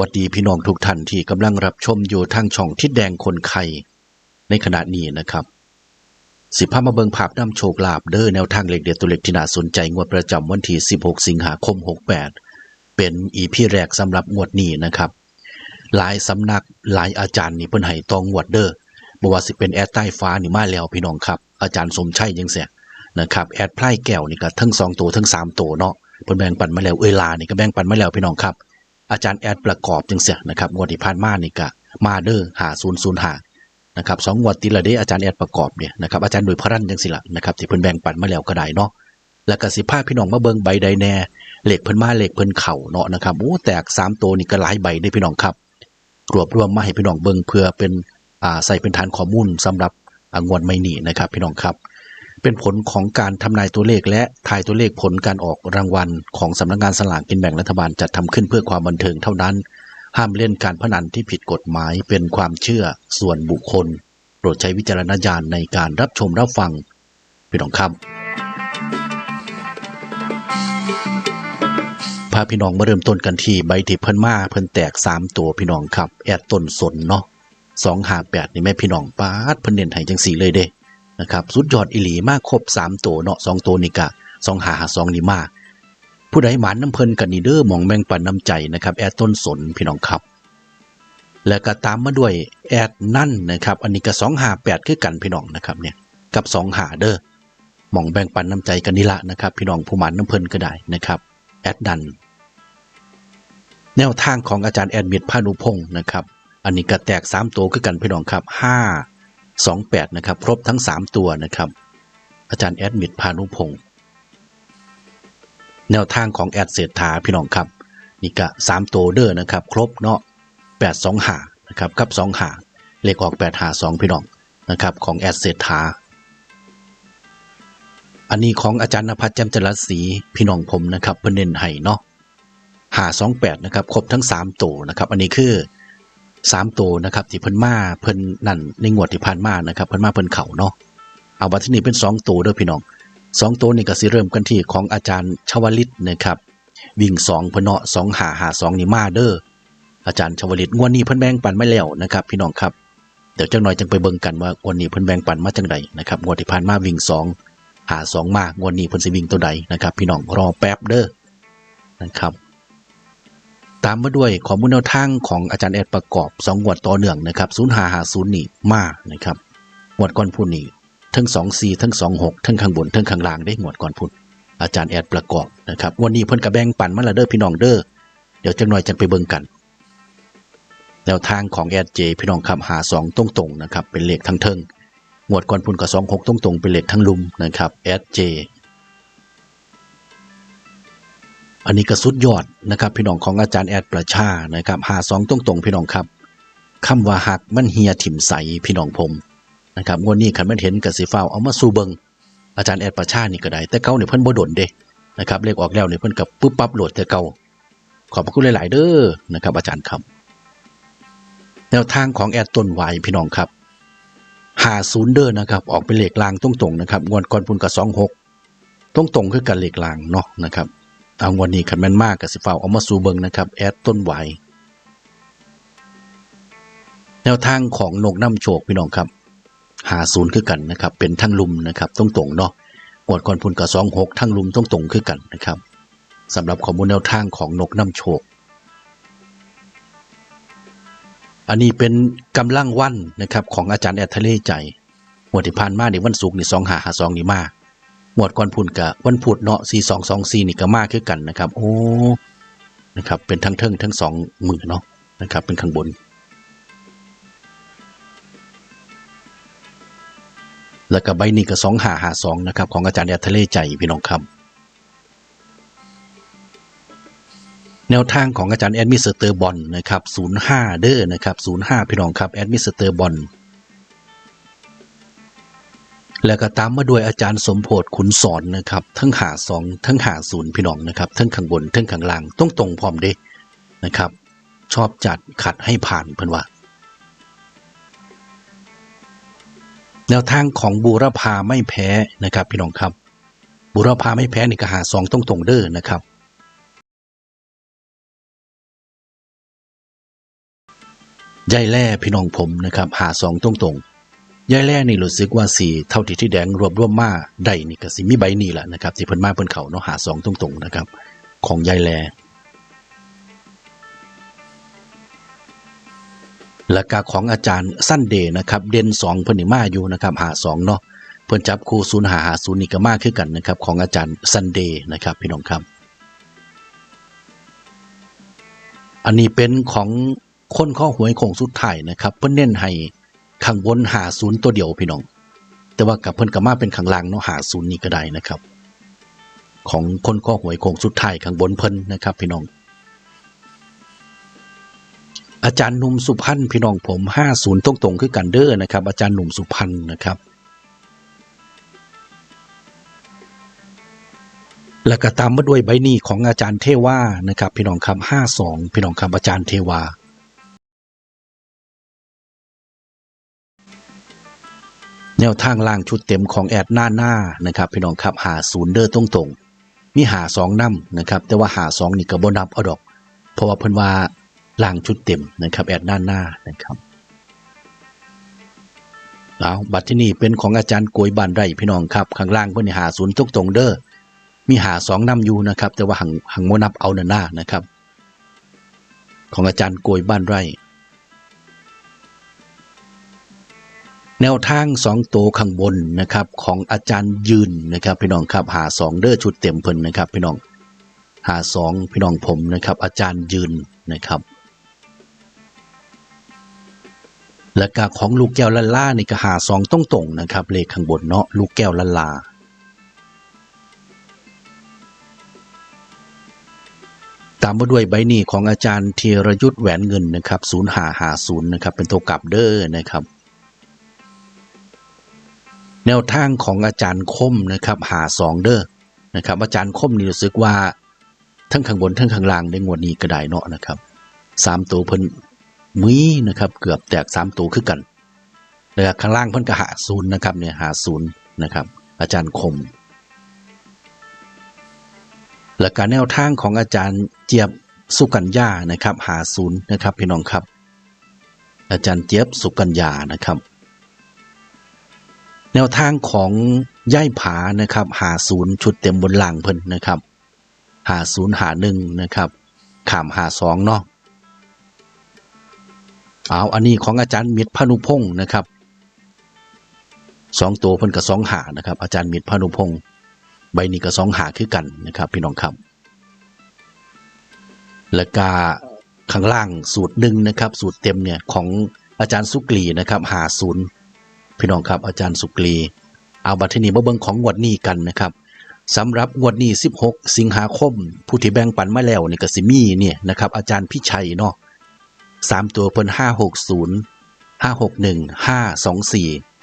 วัสดีพี่น้องทุกท่านที่กำลังรับชมอยู่ทางช่องทิศแดงคนไข่ในขณะนี้นะครับ สิภาพมาเบิงภาพนำโชคลาภเด้อแนวทางเล็กเด็ดตัวเล็กที่น่าสนใจงวดประจำวันที่ 16 สิงหาคม 68 เป็นอีพีแรกสำหรับงวดนี้นะครับ หลายสำนักหลายอาจารย์นี่เพิ่นให้ตองงวดเด้อบ่ว่าสิเป็นแอดใต้ฟ้านี่มาแล้วพี่น้องครับ อาจารย์สมชัยจังเสียนะครับแอดไพร่แก้วนี่ก็ทั้งสองตัวทั้งสามตัวเนาะเพิ่นแบ่งปันมาแล้วเวลานี่ก็แบ่งปันมาแล้วพี่น้องครับ อาจารย์แอดประกอบจังเสียนะครับงวดที่ผ่านมานี่ก็มาเด้อหาศูนย์ศูนย์หานะครับสองงวดติดละเด้อาจารย์แอดประกอบเนี่ยนะครับอาจารย์โดยพระรันจังสิละนะครับที่เพิ่นแบ่งปันมาแล้วก็ได้เนาะแล้วก็สิพาพี่น้องมาเบิ่งใบใดแน่เหล็กเพิ่นมาเหล็กเพิ่นเข่าเนาะนะครับโอ้แตกสามตัวนี่ก็หลายใบเด้พี่น้องครับรวบรวมมาให้พี่น้องเบิ่งเพื่อเป็นอ่าใส่เป็นฐานข้อมูลสำหรับงวดไม่หนีนะครับ พี่น้องครับ เป็นผลของการทำนายตัวเลขและทายตัวเลขผลการออกรางวัล ของสำนักงานสลากกินแบ่งรัฐบาลจัดทำขึ้นเพื่อความบันเทิงเท่านั้น ห้ามเล่นการพนันที่ผิดกฎหมายเป็นความเชื่อส่วนบุคคล โปรดใช้วิจารณญาณในการรับชมรับฟังพี่น้องครับพาพี่น้องมาเริ่มต้นกันที่ใบทิพเพิ่นมาเพิ่นแตกสามตัวพี่น้องครับ แอดต้นสนเนาะสองหาแปดนี่แม่พี่น้องปาดเพิ่นเน้นให้จังสีเลยเด้ นะครับสุดยอดอิหลีมากครบสามตัวเนาะสองตัวนี่กะสองหาสองนี่มาก ผู้ใดหมานน้ำเพลินกันนีเด้อหมองแมงปันน้ำใจนะครับ แอดต้นสนพี่น้องครับ แล้วก็ตามมาด้วยแอดนั่นนะครับ อันนี้ก็สองหาแปดคือกันพี่น้องนะครับเนี่ยกับสองหาเด้อหมองแบ่งปันน้ำใจกันนี่ละนะครับ พี่น้องผู้หมานน้ำเพลินก็ได้นะครับแอดดันแนวทางของอาจารย์แอดมิดพานุพงศ์นะครับ อันนี้ก็แตก 3 ตัวคือกันพี่น้องครับ 5 2 8 นะครับ ครบทั้ง 3 ตัวนะครับ อาจารย์แอดมิดพานุพงศ์แนวทางของแอดเศรษฐาพี่น้องครับนี่ก็3ตัวเด้อนะครับ ครบเนาะ8 2หานะครับกับ2หาเลขออก8หา2พี่น้องนะครับ ของแอดเศรษฐาอันนี้ของอาจารย์นภัสแจ่มจรัสศรีพี่น้องผมนะครับเพิ่นเน้นให้เนาะหาสองแปดนะครับ ครบทั้งสามตัวนะครับ อันนี้คือ สามตัวนะครับที่เพิ่นมาเพิ่นนั่นในงวดที่ผ่านมานะครับเพิ่นมาเพิ่นเข่าเนาะเอาวัที่นี้เป็นสองตัวเด้อพี่น้องสองตัวนี่ก็สิเริ่มกันที่ของอาจารย์ชวลิตนะครับวิ่งสองเพิ่นเนาะสองหาหาสองนี่มาเด้ออาจารย์ชวลิตงวดนี้เพิ่นแบ่งปันไม่แล้วนะครับ พี่น้องครับเดี๋ยวจังหน่อยจังไปเบิ่งกันว่างวดนี้เพิ่นแบ่งปันมาจังใดนะครับงวดที่ผ่านมาวิ่งสองหาสองมางวดนี้เพิ่นสิวิ่งตัวใดนะครับ พี่น้องรอแป๊บเด้อนะครับ ตามมาด้วยข้อมูลแนวทางของอาจารย์แอดประกอบ2งวดต่อเนื่องนะครับ0 5 5 0นี่มานะครับงวดก่อนพูดนี่ทั้ง2 4ทั้ง2 6ทั้งข้างบนทั้งข้างล่างได้งวดก่อนพูดอาจารย์แอดประกอบนะครับวันนี้เพิ่นกระแบงปั่นมาละเด้อพี่น้องเด้อเดี๋ยวจังหน่อยจังไปเบิ่งกันแนวทางของแอดเจพี่น้องครับหา2ตรงๆนะครับเป็นเลขทั้งเทิงงวดก่อนพูนกับ2 6ตรงๆเป็นเลขทั้งลุมนะครับแอดเจ อันนี้ก็สุดยอดนะครับ พี่น้องของอาจารย์แอดประชานะครับหาสองตรงตรงๆพี่น้องครับคำว่าหักมันเฮียถิ่มใสพี่น้องผมนะครับงวดนี้ขันมันเห็นกับสีฟ้าเอามาสู้เบิงอาจารย์แอดประชานี่ก็ได้ แต่เก่าเนี่ยเพิ่นบ่ดนเด้นะครับเลขออกแล้วเนี่ยเพิ่นกับปุ๊บปั๊บโหลดแต่เก่าขอบคุณหลาย ๆ เด้อนะครับ อาจารย์ครับแนวทางของแอดต้นไหวพี่น้องครับหาศูนย์เด้อนะครับ ออกเป็นเลขลางตรงๆนะครับงวดก่อนพุ่นกับสองหกตรงๆคือกันเหลขลางเนาะนะครับ เอาวันนี้คันแม่นมากกับสิฟ้าเอามาสู่เบิงนะครับแอดต้นไหวแนวทางของนกน้ำโชคพี่น้องครับหาศูนย์คือกันนะครับ เป็นทั้งลุมนะครับตรงตรงเนาะหวดก่อนพุนกับสองหกทั้งลุมตรงตรงคือกันนะครับสำหรับข้อมูลแนวทางของนกน้ำโชค อันนี้เป็นกำลังวันนะครับของอาจารย์แอดทะเลใจหวดที่ผ่านมาในวันศุกร์นี่สองหาหาสองนี่มาก หมวดก่อนพุ่นกะวันพุธเนาะสี่สองสองสี่นี่ก็มากขึ้นกันนะครับ โอ้นะครับ เป็นทั้งเทิงทั้งสองมือเนาะนะครับ เป็นข้างบน แล้วก็ใบนี้ก็สองหาหาสองนะครับ ของอาจารย์แอดทะเลใจพี่น้องครับแนวทางของอาจารย์แอดมิสเตอร์บอลนะครับศูนย์ห้าเด้อนะครับศูนย์ห้าพี่น้องครับแอดมิสเตอร์บอล แล้วก็ตามมาด้วยอาจารย์สมโพธขุนสอนนะครับ ทั้งหาสองทั้งหาศูนย์พี่น้องนะครับ ทั้งข้างบนทั้งข้างล่างต้องตรงพร้อมเด้นะครับ ชอบจัดขัดให้ผ่านเพิ่อนว่าแนวทางของบูรพาไม่แพ้นะครับ พี่น้องครับ บูรพาไม่แพ้นี่ก็หาสองตรงตรงเด้อนะครับยายแล่พี่น้องผมนะครับ หาสองตรงๆ ยายแล่นี่รู้สึกว่าสีเท่าที่ที่แดงรวบรวมมาได้นี่ก็สิมีใบนี้แหละนะครับที่เพิ่นมาเพิ่นเขาเนาะหาสองตรงๆนะครับ ของยายแลและกาของอาจารย์สั้นเดย์นะครับ เด่นสองเพิ่นนี่มาอยู่นะครับหาสองเนาะเพิ่นจับคู่ศูนย์หาหาศูนย์นี่ก็มาคือกันนะครับของอาจารย์ซันเดย์นะครับพี่น้องครับ อันนี้เป็นของคนข้อหวยของสุดท้ายนะครับ เพิ่นเน้นให้ ข้างบนหาศูนย์ตัวเดียวพี่น้อง แต่ว่ากับเพิ่นก็มาเป็นข้างล่างเนาะหาศูนย์นี่ก็ได้นะครับ ของคนข้อหวยโคงสุดท้ายข้างบนเพิ่นนะครับ พี่น้อง อาจารย์หนุ่มสุพรรณพี่น้องผมห้าศูนย์ตรงตรงๆคือกันเด้อนะครับ อาจารย์หนุ่มสุพรรณนะครับแล้วก็ตามมาด้วยใบหนี้ของอาจารย์เทวานะครับ พี่น้องครับห้าสองพี่น้องครับอาจารย์เทวา แนวทางล่างชุดเต็มของแอดหน้าหน้านะครับพี่น้องครับหาศูนย์เด้อตรงตรงๆมีหาสองน้ำนะครับ แต่ว่าหาสองนี่ก็บ่นับเอาดอก เพราะว่าเพิ่นว่าล่างชุดเต็มนะครับแอดหน้าหน้านะครับเอาบัตรที่นี่เป็นของอาจารย์กวยบานไร่พี่น้องครับข้างล่างเพิ่นี่หาศูนย์ตรงตรงๆเด้อมีหาสองน้ำอยู่นะครับ แต่ว่าหังหังโมนับเอาหน้าหน้านะครับ ของอาจารย์กวยบ้านไร่ แนวทางสองโตวข้างบนนะครับของอาจารย์ยืนนะครับพี่น้องครับหาสองเด้อชุดเต็มเพิ่นนะครับพี่น้องหาสองพี่น้องผมนะครับอาจารย์ยืนนะครับ และกาของลูกแก้วลันล่าในี่ก็หาสองต้องตรงนะครับเลขข้างบนเนาะลูกแก้วลันลาตามมาด้วยใบหนี้ของอาจารย์ธีรยุทธ์แหวนเงินนะครับศูนย์หาหาศูนย์นะครับเป็นตัวกลับเด้อนะครับ แนวทางของอาจารย์คมนะครับหาสองเด้อนะครับอาจารย์คมนี่รู้สึกว่าทั้งข้างบนทั้งข้างล่างในงวดนี้ก็ได้เนาะนะครับสามตัวเพิ่นมีนะครับเกือบแตกสามตัวคือกันแล้วข้างล่างเพิ่นก็หาศูนย์นะครับเนี่ยหาศูนย์นะครับ อาจารย์คมและการแนวทางของอาจารย์เจี๊ยบสุกัญญานะครับ หาศูนย์นะครับพี่น้องครับ อาจารย์เจี๊ยบสุกัญญานะครับ แนวทางของย่ายผานะครับหาศูนย์ชุดเต็มบนหลังเพิ่นนะครับหาศูนย์หาหนึ่งนะครับขามหาสองเนาะเอาอันนี้ของอาจารย์มิตรพานุพงศ์นะครับสองตัวเพิ่นกับสองหานะครับ อาจารย์มิตรพานุพงศ์ใบนี้ก็สองหาคือกันนะครับ พี่น้องครับ แล้วก็ข้างล่างสูตรหนึ่งนะครับ สูตรเต็มเนี่ยของอาจารย์สุกรีนะครับหาศูนย์ พี่น้องครับอาจารย์สุกรีเอาบัตรที่นี้มาเบิ่งของงวดนี้กันนะครับสำหรับงวดนี้ 16 สิงหาคม ผู้ที่แบ่งปันมาแล้วนี่ก็สิมีเนี่ยนะครับอาจารย์พิชัยเนาะสามตัวเพิ่น560 561 524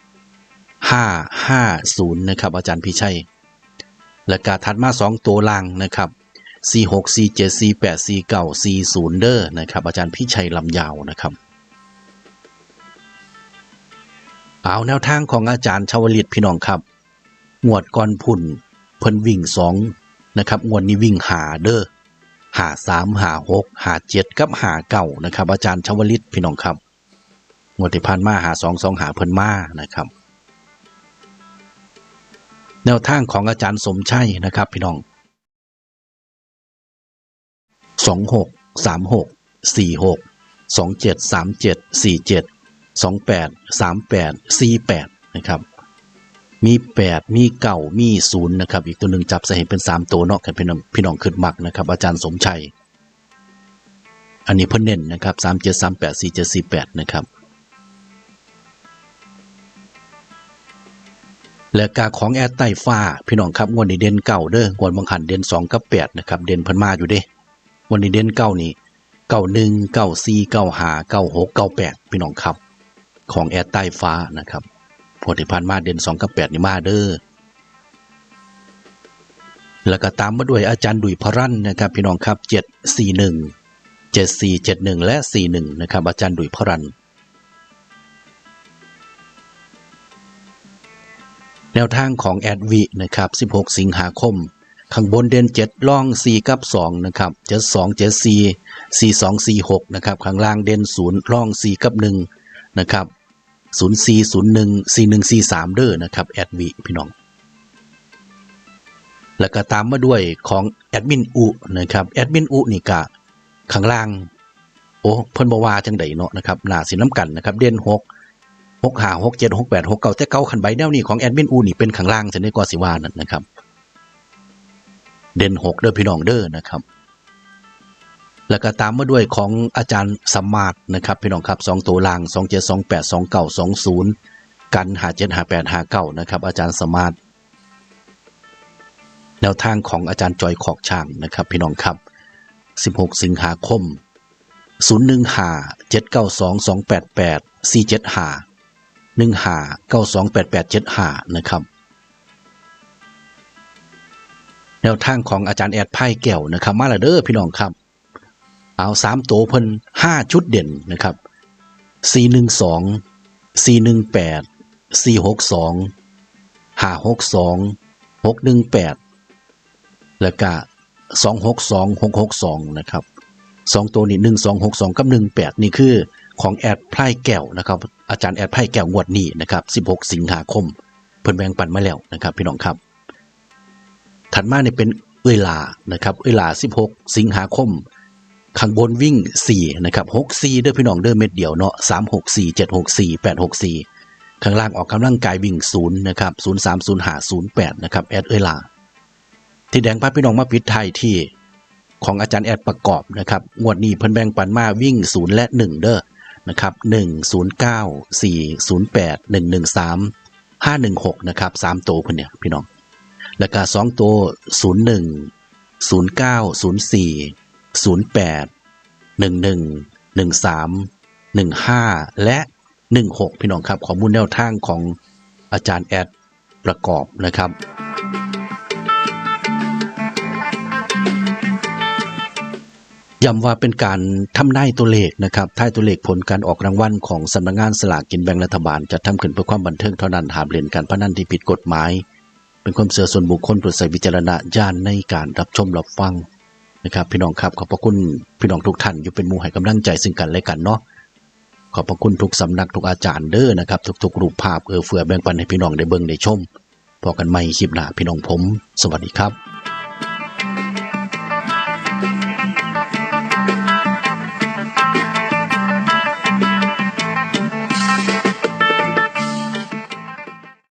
550นะครับ อาจารย์พิชัย และกาถัดมา2ตัวล่างนะครับ46 47 48 49 40เด้อนะครับ อาจารย์พิชัยลำยาวนะครับ เอาแนวทางของอาจารย์ชาวลิตพี่น้องครับงวดก่อนพุ่นเพิ่นวิ่งสองนะครับงวดนี้วิ่งหาเด้อหาสามหาหกหาเจ็ดกับหาเก่านะครับ อาจารย์ชาวลิตพี่น้องครับงวดที่ผ่านมาหาสองสองหาเพิ่นมานะครับ แนวทางของอาจารย์สมชัยนะครับ พี่น้องสองหกสามหกสี่หกสองเจ็ดสามเจ็ดสี่เจ็ด สองแปดสามแปดสี่แปดนะครับมีแปดมีเก่ามีศูนย์นะครับอีกตัวหนึ่งจับใส่ให้เป็นสามตัวเนาะกันพี่น้องพี่น้องขึ้นมักนะครับ อาจารย์สมชัย อันนี้เพิ่นเน้นนะครับสามเจ็ดสามแปดสี่เจ็ดสี่แปดนะครับและกาของแอดไต้ฟ้า พี่น้องครับงวดนี้เด่นเก่าเด้องวดบางหันเด่นสองกับแปดนะครับเด่นเพิ่นมาอยู่เด้วันนี้เด่นเก้านี่เก้าหนึ่งเก้าสี่เก้าหาเก้าหกเก้าแปดพี่น้องครับ ของแอร์ใต้ฟ้านะครับพอที่ผ่านมาเด่นสองกับแปดนี่มาเด้อแล้วก็ตามมาด้วยอาจารย์ดุยพรันนะครับ พี่น้องครับเจ็ดสี่หนึ่งเจ็ดสี่เจ็ดหนึ่งและสี่หนึ่งนะครับอาจารย์ดุยพรันแนวทางของแอดวินะครับ16สิงหาคมข้างบนเด่นเจ็ดล่องสี่กับสองนะครับเจ็ดสองเจ็ดสี่สี่สองสี่หกนะครับข้างล่างเด่นศูนย์ล่องสี่กับหนึ่งนะครับ ศูนย์สี่ศูนย์หนึ่งสี่หนึ่งสี่สามเด้อนะครับแอดวีพี่น้อง แล้วก็ตามมาด้วยของแอดมินอุนะครับแอดมินอุนี่กะข้างล่าง โอ้เพิ่นบ่ว่าจังไดเนาะนะครับหน้าสีน้ำกันนะครับ เด่นหกหกห้าหกเจ็ดหกแปดหกเก้าแต่เก้าขันใบแนวนี้ของแอดมินอุนี่เป็นข้างล่างจะได้กว่าสิว่านั่นนะครับ เด่นหกเด้อพี่น้องเด้อนะครับ แล้วก็ตามมาด้วยของอาจารย์สมมาตรนะครับพี่น้องครับสองตัวล่างสองเจ็ดสองแปดสองเก้าสองศูนย์กันหาเจ็ดหาแปดหาเก้านะครับ อาจารย์สมมาตรแนวทางของอาจารย์จอยขอกช่างนะครับ พี่น้องครับ 16 สิงหาคม 015 792 288 475 15 92 8875นะครับ แนวทางของอาจารย์แอดไพ่แก้วนะครับ มาละเด้อพี่น้องครับ เอาสามโตเพิ่นห้าชุดเด่นนะครับ412 418 462 562 618แล้วก็สองหกสองหกหกสองนะครับสองตัวนี้หนึ่งสองหกสองกับหนึ่งแปดนี่คือของแอดไพร่แก้วนะครับ อาจารย์แอดไพร่แก้วงวดนี้นะครับสิบหกสิงหาคม เพิ่นแบ่งปันมาแล้วนะครับ พี่น้องครับ ถัดมาเนี่ยเป็นเวลานะครับ เวลาสิบหกสิงหาคม ข้างบนวิ่งสี่นะครับหกสี่เด้อพี่น้องเด้อเม็ดเดียวเนาะสามหกสี่เจ็ดหกสี่แปดหกสี่ข้างล่างออกกำลังกายวิ่งศูนะครับศูนย์สามศูนย์หาศูนะครับ แอดเวลา ที่แดงพาพี่น้องมาปิดไทยที่ของอาจารย์แอดประกอบนะครับ งวดนี้เพิ่นแบ่งปันมาวิ่งศูนย์และหนึ่งเด้อนะครับหนึ่งศูนย์เก้าสี่ศูนะครับสามตัวเพิ่นเนี่ยพี่น้อง แล้วก็สองตัวศูนย์หนึ่ง ศูนย์เก้าศูนย์สี่ศูนย์แปดหนึ่งหนึ่งหนึ่งสามหนึ่งห้าและหนึ่งหกพี่น้องครับข้อมูลแนวทางของอาจารย์แอดประกอบนะครับย้ำว่าเป็นการทำนายตัวเลขนะครับท้ายตัวเลขผลการออกรางวัลของสำนักงานสลากกินแบ่งรัฐบาลจะทำขึ้นเพื่อความบันเทิงเท่านั้นหามเล่นการพนันที่ผิดกฎหมาย เป็นความเสื่อส่วนบุคคลโปรดใส่วิจารณญาณในการรับชมรับฟัง นะครับพี่น้องครับขอบพระคุณพี่น้องทุกท่านอยู่เป็นมูให้กำลังใจซึ่งกันและกันเนาะขอบพระคุณทุกสำนักทุกอาจารย์เด้อนะครับทุกๆรูปภาพเออเฟือแบ่งปันให้พี่น้องได้เบิ่งได้ชมพอกันใหม่คลิปหน้าพี่น้องผม สวัสดีครับ